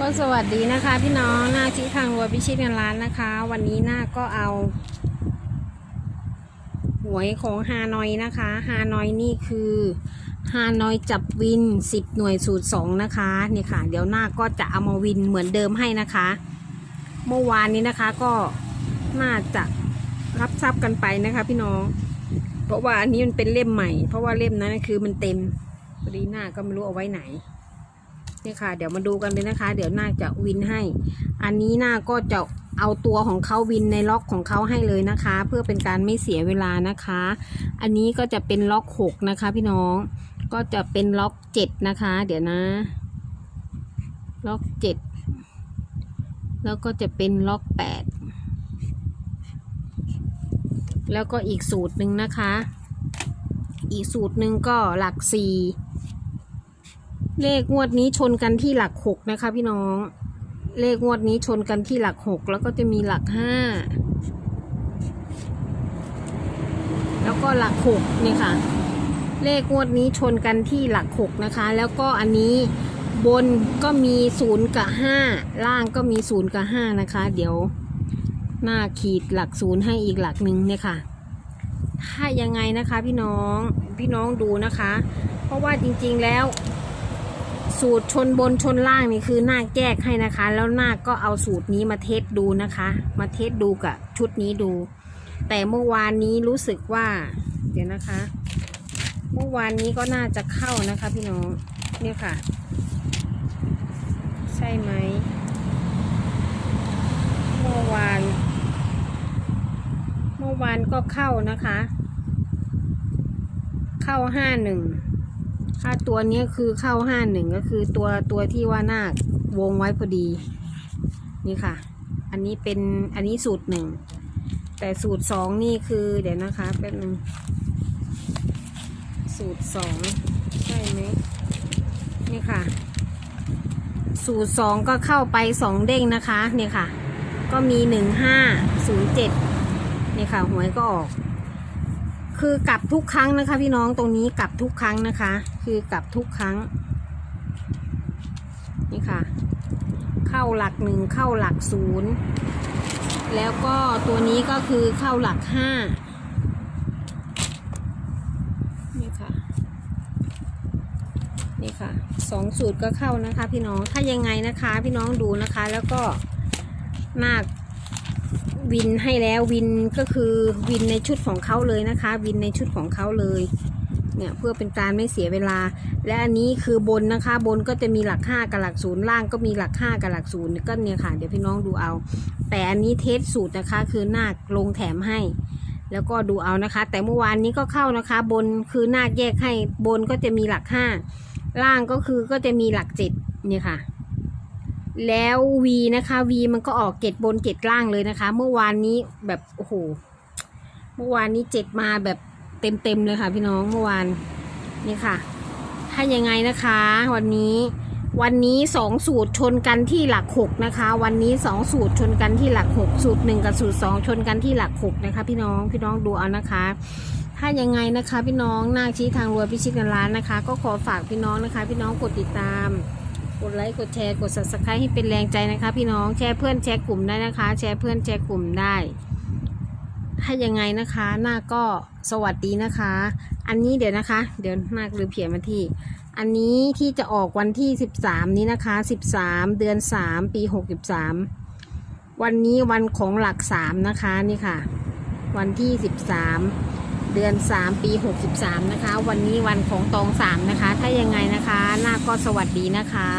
ก็สวัสดีนะคะพี่น้องหน้าชี้ทางรวยพิชิตเงินล้านนะคะ วันนี้หน้าก็เอา หวยของฮานอยนะคะฮานอยนี่คือฮานอยจับวิน10หน่วยสูตร2นะคะนี่ค่ะ เดี๋ยวหน้าก็จะเอามาวินเหมือนเดิมให้นะคะ เมื่อวานนี้นะคะก็น่าจะรับทรัพย์กันไปนะคะพี่น้อง เพราะว่าอันนี้มันเป็นเล่มใหม่ เพราะว่าเล่มนั้นคือมันเต็มพอดีหน้าก็ไม่รู้เอาไว้ไหน นี่ค่ะ เดี๋ยวมาดูกันเลยนะคะ เดี๋ยวนาคจะวินให้ อันนี้นาคก็จะเอาตัวของเขาวินในล็อกของเขาให้เลยนะคะ เพื่อเป็นการไม่เสียเวลานะคะ อันนี้ก็จะเป็นล็อกหกนะคะ พี่น้องก็จะเป็นล็อกเจ็ดนะคะ เดี๋ยวนะ ล็อกเจ็ดแล้วก็จะเป็นล็อกแปดแล้วก็อีกสูตรหนึ่งนะคะ อีกสูตรหนึ่งก็หลักสี่ เลขงวดนี้ชนกันที่หลักหกนะคะ พี่น้อง เลขงวดนี้ชนกันที่หลักหกแล้วก็จะมีหลักห้าแล้วก็หลักหกนี่ค่ะ เลขงวดนี้ชนกันที่หลักหกนะคะ แล้วก็อันนี้บนก็มีศูนย์กับห้าล่างก็มีศูนย์กับห้านะคะ เดี๋ยวหน้าขีดหลักศูนย์ให้อีกหลักหนึ่งเนี่ยค่ะถ้ายังไงนะคะพี่น้องพี่น้องดูนะคะ เพราะว่าจริงๆแล้ว สูตรชนบนชนล่างนี่คือหน้าแยกให้นะคะ แล้วหน้าก็เอาสูตรนี้มาเทสดูนะคะ มาเทสดูกับชุดนี้ดู แต่เมื่อวานนี้รู้สึกว่า เดี๋ยวนะคะ เมื่อวานนี้ก็น่าจะเข้านะคะ พี่น้องเนี่ยค่ะ ใช่ไหมเมื่อวาน เมื่อวานก็เข้านะคะ เข้าห้าหนึ่ง ถ้าตัวนี้คือเข้าห้าหนึ่งก็คือตัวตัวที่ว่านาควงไว้พอดี นี่ค่ะ อันนี้เป็นอันนี้สูตรหนึ่ง แต่สูตรสองนี่คือเดี๋ยวนะคะแป๊บนึง สูตรสองใช่ไหมนี่ค่ะ สูตรสองก็เข้าไปสองเด้งนะคะนี่ค่ะ ก็มีหนึ่งห้าศูนย์เจ็ดนี่ค่ะหวยก็ออก คือกลับทุกครั้งนะคะ พี่น้องตรงนี้กลับทุกครั้งนะคะ คือกลับทุกครั้ง นี่ค่ะ เข้าหลักหนึ่งเข้าหลักศูนย์แล้วก็ตัวนี้ก็คือเข้าหลักห้านี่ค่ะ นี่ค่ะสองสูตรก็เข้านะคะ พี่น้องถ้ายังไงนะคะ พี่น้องดูนะคะ แล้วก็นา วินให้แล้ววินก็คือวินในชุดของเขาเลยนะคะ วินในชุดของเขาเลยเนี่ยเพื่อเป็นการไม่เสียเวลา และอันนี้คือบนนะคะ บนก็จะมีหลักห้ากับหลักศูนย์ล่างก็มีหลักห้ากับหลักศูนย์ก็เนี่ยค่ะเดี๋ยวพี่น้องดูเอา แต่อันนี้เทสสูตรนะคะ คือนาคลงแถมให้ แล้วก็ดูเอานะคะ แต่เมื่อวานนี้ก็เข้านะคะ บนคือนาคแยกให้บนก็จะมีหลักห้าล่างก็คือก็จะมีหลักเจ็ดเนี่ยค่ะ แล้ว V นะคะ V มันก็ออกเจ็ดบนเจ็ดล่างเลยนะคะ เมื่อวานนี้แบบโอ้โหเมื่อวานนี้เจ็ดมาแบบเต็มเต็มเลยค่ะ พี่น้องเมื่อวานนี่ค่ะ ถ้ายังไงนะคะ วันนี้วันนี้สองสูตรชนกันที่หลักหกนะคะ วันนี้สองสูตรชนกันที่หลักหกสูตรหนึ่งกับสูตรสองชนกันที่หลักหกนะคะ พี่น้องพี่น้องดูเอานะคะถ้ายังไงนะคะ พี่น้องนาคชี้ทางรวยพิชิตเงินล้านนะคะ ก็ขอฝากพี่น้องนะคะ พี่น้องกดติดตาม กดไลค์กดแชร์กด subscribe ให้เป็นแรงใจนะคะ พี่น้องแชร์เพื่อนแชร์กลุ่มได้นะคะ แชร์เพื่อนแชร์กลุ่มได้ ถ้ายังไงนะคะ หน้าก็สวัสดีนะคะ อันนี้เดี๋ยวนะคะ เดี๋ยวหน้าลืมเขียนมาที่ อันนี้ที่จะออกวันที่ 13 นี้นะคะ 13 เดือน 3 ปี 63 วันนี้วันของหลัก 3 นะคะนี่ค่ะ วันที่ 13 เดือน 3 ปี 63 นะคะ วันนี้วันของตอง 3 นะคะ ถ้ายังไงนะคะ หน้าก็สวัสดีนะคะ